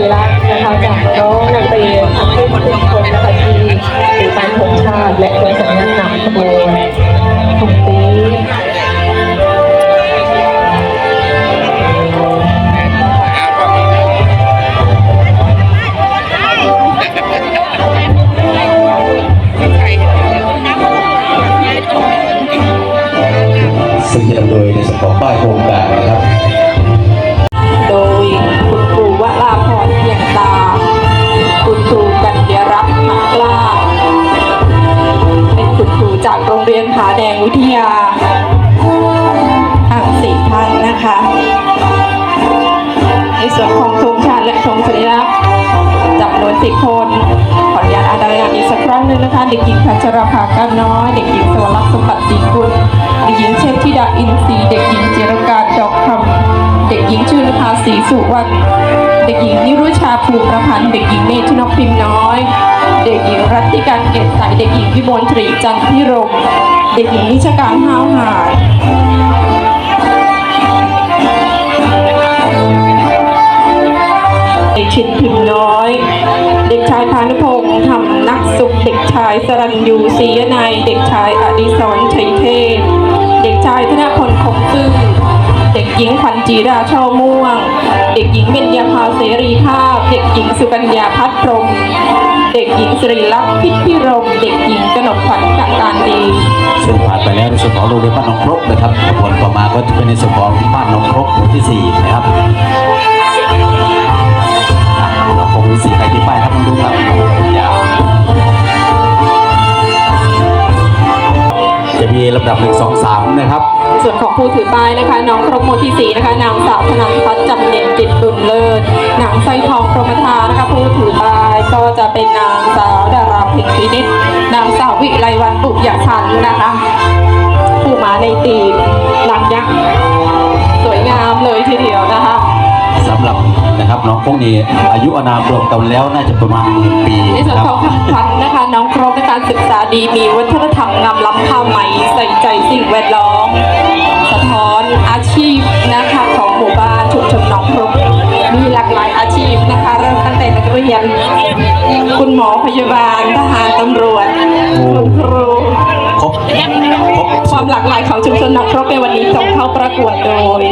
กีฬานะคะจากน้องนักเรียนทั้งผู้ทุกคนนะคะที่ถือตามของชาติ และตัวสัญลักษณ์นำขบวนทุกปีซึ่งจะโดยในส่วนของป้ายโครงการนะครับ โรงเรียนผาแดงวิทยาทั้งสี่ท่านนะคะ ในส่วนของธงชาติและธงสัญลักษณ์จำนวนสิบคน ขออนุญาตอานรายาอีกสักครั้งหนึ่งนะคะ เด็กหญิงพัชรภาก้าน้อย เด็กหญิงสวรักษ์สมบัติศรีกุลเด็กหญิงเชษธิดาอินทรีย์เด็กหญิงเจรการดอกคำ เด็กหญิงชื่นภาศรีสุวรรณเด็กหญิงนิรุชาภูมิประพันธ์เด็กหญิงเมธนกพิมพ์น้อย เด็กหญิงรัตติการเกตใสเด็กหญิงวิมลตรีจันทิรมเด็กหญิงนิชการห้าวหาญ หญิงขวัญจีราช่อม่วง เด็กหญิงเบญญาภาเสรีภาพ เด็กหญิงสุกัญญาพัฒพรม เด็กหญิงสิริลักษณ์พิพิรม เด็กหญิงกนกขวัญกการดีซึ่งผ่านไปแล้วในส่วนของโรงเรียนบ้านหนองครกนะครับขบวนต่อมาก็จะเป็นในส่วนของบ้านหนองครกหมู่ที่สี่นะครับอะเราคงมีสีใครที่ป้ายครับน้องดูครับยาวจะมีลำดับหนึ่งสองสามนะครับ ส่วนของผู้ถือป้ายนะคะน้องครบหมดที่สี่นะคะนางสาวธนันพัฒน์จำเนียนจิตบุญเลิศนางสร้อยทองพรหมทานะคะผู้ถือป้ายก็จะเป็นนางสาวดาราเพ็ญพินิจนางสาววิไลวันปุยพันธ์นะคะผู้มาในตีมนางยักษ์สวยงามเลยทีเดียวนะคะสำหรับนะครับน้องพวกนี้อายุอานามรวมกันแล้วน่าจะประมาณหนึ่งปีในส่วนนะคขรัอบงคำขวัญนะคะ น้องครบในการศึกษาดีมีวัฒนธรรมงามล้ำผ้าไหมใส่ใจสิ่งแวดล้อม เรียน คุณหมอพยาบาลทหารตำรวจคุณครูครบครบความหลากหลายของชุมชนหนองครบในวันนี้ส่งเข้าประกวดโดย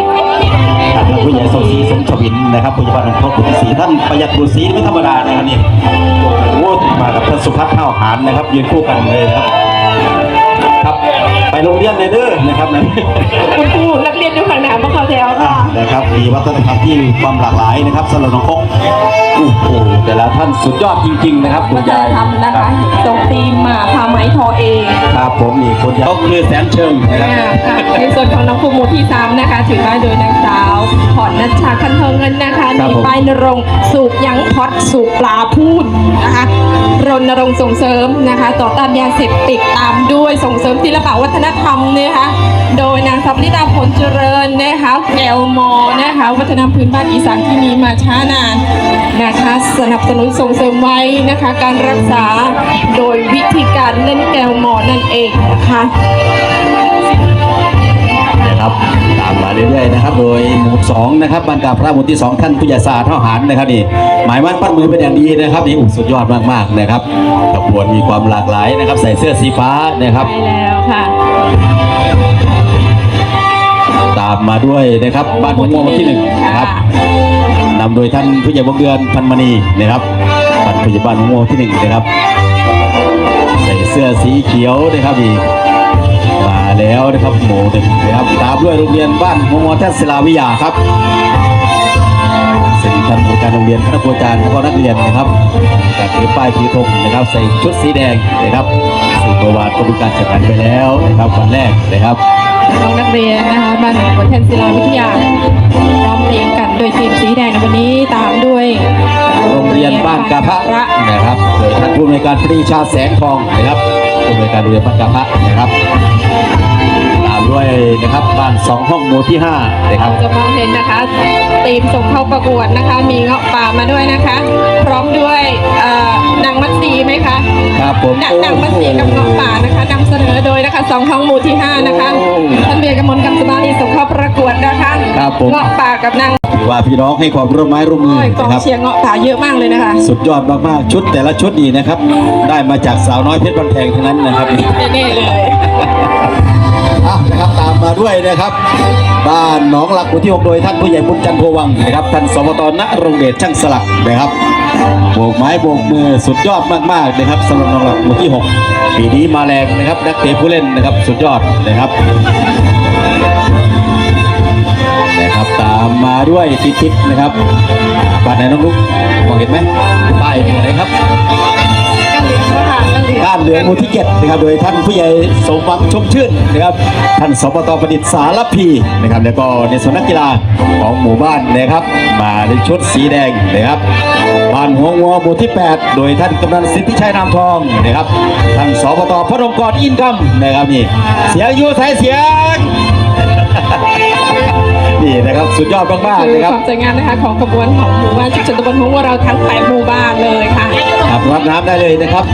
ผู้ใหญ่สมศรีสมชวินนะครับผู้ใหญ่บ้านหนองครกหมู่ที่สี่ท่านประหยัดบุตรศรีไม่ธรรมดานะครับนี่โอ้โหมากับท่านสุพัฒน์เท่าหารนะครับยืนคู่กันเลยครับครับ ไปโรงเรียนเลยเด้อนะครับนะคุณครูนักเรียนอยู่ข้างหน้ามาเข้าแถวอะค่ะนะครับมีวัฒนธรรมที่มีความหลากหลายนะครับสำหรับน้องคกโอ้โหแต่ละท่านสุดยอดจริง ๆ นะครับคุวัณฒนยายธรรมนะครัคะบส่งทีมมาพาไหมทอเองครับผมนี่คุณยายก็คือแสนเชิงนะครับอ่าค่ะในส่วนของน้องภูมิหมู่ที่สามนะคะถือป้ายโดยนางสาวผ่อนนัชชาคันเทองเงินนะคะครับมีผมป้ายนรงค์สูบยั้งพอดสูบปลาพูด นะคะรณรงค์ส่งเสริมนะคะ ต่อต้านยาเสพติดตามด้วยส่งเสริมศิลปะวัฒนธรรมนะคะโดยนางสัพนิดาผลเจริญนะคะแกวมอนะคะวัฒนธรรมพื้นบ้านอีสานที่มีมาช้านานนะคะสนับสนุนส่งเสริมไว้นะคะการรักษาโดยวิธีการเล่นแกวมอนั่นเองนะคะนะครับตามมาเรื่อยๆนะครับ โดย หมู่สองนะครับบรรดาพระหมู่ที่สองท่านผู้ใหญ่ศาสตร์ทหารนะครับนี่หมายมั่นปั้นมือเป็นอย่างดีนะครับนี่อุ้สุดยอดมากๆนะครับขบวนมีความหลากหลายนะครับ ใส่เสื้อสีฟ้านะครับใช่แล้วค่ะ ตามมาด้วยนะครับบ้านหัวม่วงวันที่หนึ่งนะครับนำโดยท่านผู้ใหญ่วงเดือนพันมณีนะครับท่านผู้ใหญ่บ้านหัวม่วงวันที่หนึ่งนะครับ ใส่เสื้อสีเขียวนะครับอีกมา แล้วนะครับหมู่หนึ่งนะครับตามด้วยโรงเรียนบ้านหัวม่วงทัศลาวิทยาครับซึ่งท่านผู้การโรงเรียนคณะครูอาจารย์และก็นักเรียนนะครับการถือป้ายถือธงนะครับ ใส่ชุดสีแดงนะครับซึ่งเมื่อวานก็มีการจัดการไปแล้วนะครับวันแรกนะครับน้องนักเรียนนะคะบ้านหัวแทนศิลาวิทยาร้องเพลงกันโดยทีมสีแดงในวันนี้ตามด้วยโรงเรียนบ้านกาพะระนะครับโดยท่านผู้อำนวยการปรีชาแสงทองนะครับผู้อำนวยการโรงเรียนบ้านกาพะนะครับตามด้วย นะครับบ้านสองห้องหมู่ที่ห้านะครับจะมองเห็นนะคะทีมส่งเข้าประกวดนะคะ มีเงาะป่ามาด้วยนะคะ พร้อมด้วยเอ่อนางมัตสีไหมคะครับผมนางนางมัตสีกับเงาะป่านะคะนำเสนอโดยนะคะสองห้องหมู่ที่ห้านะคะท่านเบียร์กมลกำสมาลีส่งเข้าประกวดนะคะครับผมเงาะป่ากับนางถือว่าพี่น้องให้ความร่วมไม้ร่วมมือโอ้ยกองนะครับเชียร์เงาะป่าเยอะมากเลยนะคะ สุดยอดมากๆชุดแต่ละชุดนี่นะครับ ได้มาจากสาวน้อยเพชรบันแพงทั้งนั้นนะครับแน่ๆเลย มาด้วยนะครับ บ้านหนองหลักหมู่ที่หกโดยท่านผู้ใหญ่บุญจันทร์โพวังนะครับท่านสมตณรงเดชช่างสลักนะครับโบกไม้โบกมือสุดยอดมากๆนะครับสำหรับหนองหลักหมู่ที่หกปีนี้มาแรงนะครับนักเตะผู้เล่นนะครับสุดยอดนะครับนะครับตามมาด้วยติ๊กๆนะครับบ้านไหนน้องลุกมองเห็นไหมป้ายอยู่ไหนครับ บ้านเหลืองหมู่ที่เจ็ดนะครับ โดยท่านผู้ใหญ่สมหวังชมชื่นนะครับ ท่านสปตประดิษฐ์สารพีนะครับ แล้วก็ในส่วนนักกีฬาของหมู่บ้านนะครับ มาในชุดสีแดงนะครับบ้านหัวงัวหมู่ที่ 8 โดยท่านกำนันสิทธิชัยนามทองนะครับท่านสปตพระองกรอินคัมนะครับนี่เสียงอยูสายเสียงนี่นะครับสุดยอดมากๆคือนะครับความสวยงามนะคะของขบวนของหมู่บ้านชุมชนตำบลหัววัวเราทั้งแปดหมู่บ้านเลยค่ะครับรับน้ำได้เลยนะครับ